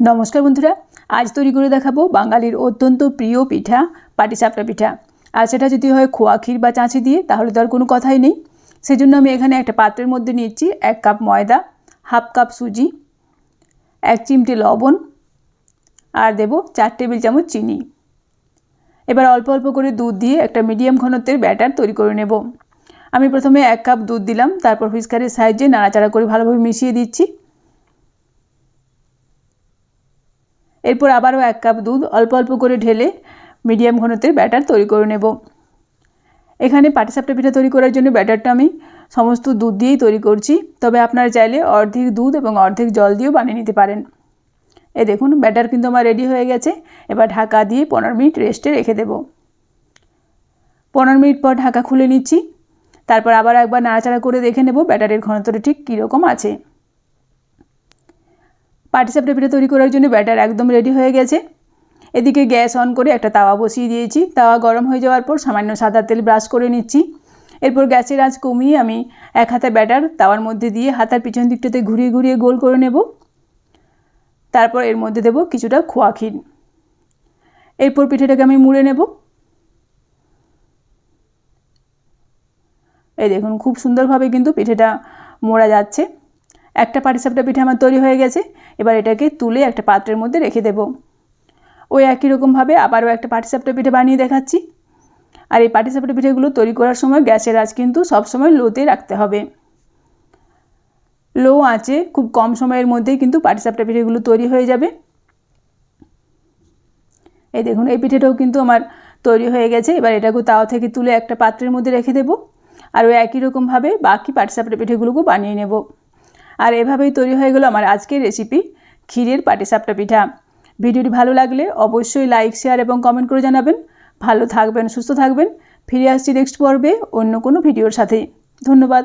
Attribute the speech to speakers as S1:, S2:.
S1: নমস্কার বন্ধুরা, আজ তৈরি করে দেখাবো বাঙালির অত্যন্ত প্রিয় পিঠা পাটিসাপটা পিঠা। আর সেটা যদি হয় খোয়া ক্ষীর বা চাঁচি দিয়ে, তাহলে তো আর কোনো কথাই নেই। সেজন্য আমি এখানে একটা পাত্রের মধ্যে নিচ্ছি এক কাপ ময়দা, হাফ কাপ সুজি, এক চিমটে লবণ, আর দেব চার টেবিল চামচ চিনি। এবার অল্প অল্প করে দুধ দিয়ে একটা মিডিয়াম ঘনত্বের ব্যাটার তৈরি করে নেব। আমি প্রথমে এক কাপ দুধ দিলাম, তারপর হুইস্কারের সাহায্যে নাড়াচাড়া করে ভালোভাবে মিশিয়ে দিচ্ছি। এরপর আবারও এক কাপ দুধ অল্প অল্প করে ঢেলে মিডিয়াম ঘনত্বের ব্যাটার তৈরি করে নেব। এখানে পাটিসাপটা পিঠা তৈরি করার জন্য ব্যাটারটা আমি সমস্ত দুধ দিয়েই তৈরি করছি। তবে আপনারা চাইলে অর্ধেক দুধ এবং অর্ধেক জল দিয়েও বানিয়ে নিতে পারেন। এ দেখুন, ব্যাটার কিন্তু আমার রেডি হয়ে গেছে। এবার ঢাকা দিয়ে পনেরো মিনিট রেস্টে রেখে দেব। পনেরো মিনিট পর ঢাকা খুলে নিচ্ছি। তারপর আবার একবার নাড়াচাড়া করে দেখে নেব ব্যাটারের ঘনত্বটা ঠিক কীরকম আছে। পাটিসাপটা পিঠা তৈরি করার জন্য ব্যাটার একদম রেডি হয়ে গেছে। এদিকে গ্যাস অন করে একটা তাওয়া বসিয়ে দিয়েছি। তাওয়া গরম হয়ে যাওয়ার পর সামান্য সাদা তেল ব্রাশ করে নিচ্ছি। এরপর গ্যাসের আঁচ কমিয়ে আমি এক হাতে ব্যাটার তাওয়ার মধ্যে দিয়ে হাতার পিছন দিকটাতে ঘুরিয়ে ঘুরিয়ে গোল করে নেব। তারপর এর মধ্যে দেব কিছুটা খোয়া ক্ষীর। এরপর পিঠেটাকে আমি মুড়ে নেব। এই দেখুন, খুব সুন্দরভাবে কিন্তু পিঠেটা মোড়া যাচ্ছে। একটা পাটিসাপটা পিঠে আমার তৈরি হয়ে গেছে, এবার এটাকে তুলে একটা পাত্রের মধ্যে রেখে দেব। ওই একই রকমভাবে আবারও একটা পাটিসাপটা পিঠে বানিয়ে দেখাচ্ছি। আর এই পাটিসাপটা পিঠেগুলো তৈরি করার সময় গ্যাসের আঁচ কিন্তু সবসময় লোতে রাখতে হবে। লো আঁচে খুব কম সময়ের মধ্যেই কিন্তু পাটিসাপটা পিঠেগুলো তৈরি হয়ে যাবে। এই দেখুন, এই পিঠেটাও কিন্তু আমার তৈরি হয়ে গেছে। এবার এটাকে তাও থেকে তুলে একটা পাত্রের মধ্যে রেখে দেবো। আর ওই একই রকমভাবে বাকি পাটিসাপটা পিঠেগুলোকেও বানিয়ে নেব। আর এভাবেই তৈরি হয়ে গেলো আমার আজকের রেসিপি ক্ষীরের পাটিসাপটা পিঠা। ভিডিওটি ভালো লাগলে অবশ্যই লাইক শেয়ার এবং কমেন্ট করে জানাবেন। ভালো থাকবেন, সুস্থ থাকবেন। ফিরে আসছি নেক্সট পর্বে অন্য কোনো ভিডিওর সাথে। ধন্যবাদ।